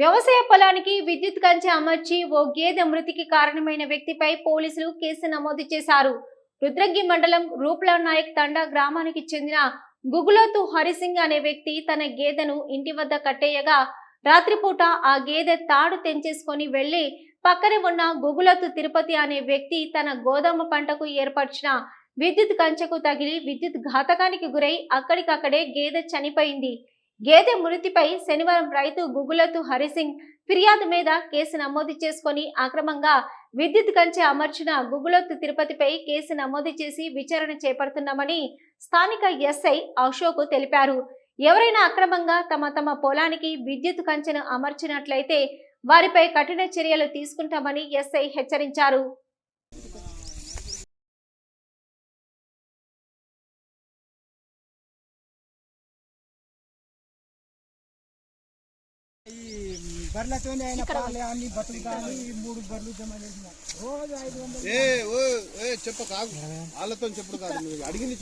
వ్యవసాయ పొలానికి విద్యుత్ కంచె అమర్చి ఓ గేదె మృతికి కారణమైన వ్యక్తిపై పోలీసులు కేసు నమోదు చేశారు. రుద్రగి మండలం రూప్లా నాయక్ తండా గ్రామానికి చెందిన గుగులోతు హరిసింగ్ అనే వ్యక్తి తన గేదెను ఇంటి వద్ద కట్టేయగా రాత్రిపూట ఆ గేదె తాడు తెంచేసుకొని వెళ్ళి పక్కనే ఉన్న గుగులోతు తిరుపతి అనే వ్యక్తి తన గోధుమ పంటకు ఏర్పరిచిన విద్యుత్ కంచెకు తగిలి విద్యుత్ ఘాతకానికి గురై అక్కడికక్కడే గేదె చనిపోయింది. గేదె మృతిపై శనివారం రైతు గుగులతు హరిసింగ్ ఫిర్యాదు మీద కేసు నమోదు చేసుకొని అక్రమంగా విద్యుత్ కంచె అమర్చిన గుగులొత్తు తిరుపతిపై కేసు నమోదు చేసి విచారణ చేపడుతున్నామని స్థానిక ఎస్ఐ అశోక్ తెలిపారు. ఎవరైనా అక్రమంగా తమ తమ పొలానికి విద్యుత్ కంచెను అమర్చినట్లయితే వారిపై కఠిన చర్యలు తీసుకుంటామని ఎస్ఐ హెచ్చరించారు. బర్రెలతో ఆయన పాలు అన్ని బతులు కానీ ఈ మూడు బర్రెలు జమ చేసిన రోజు ఐదు వందలు ఏ ఓ ఏ చెప్ప కాదు వాళ్ళతో చెప్పుడు కాదు అడిగింది.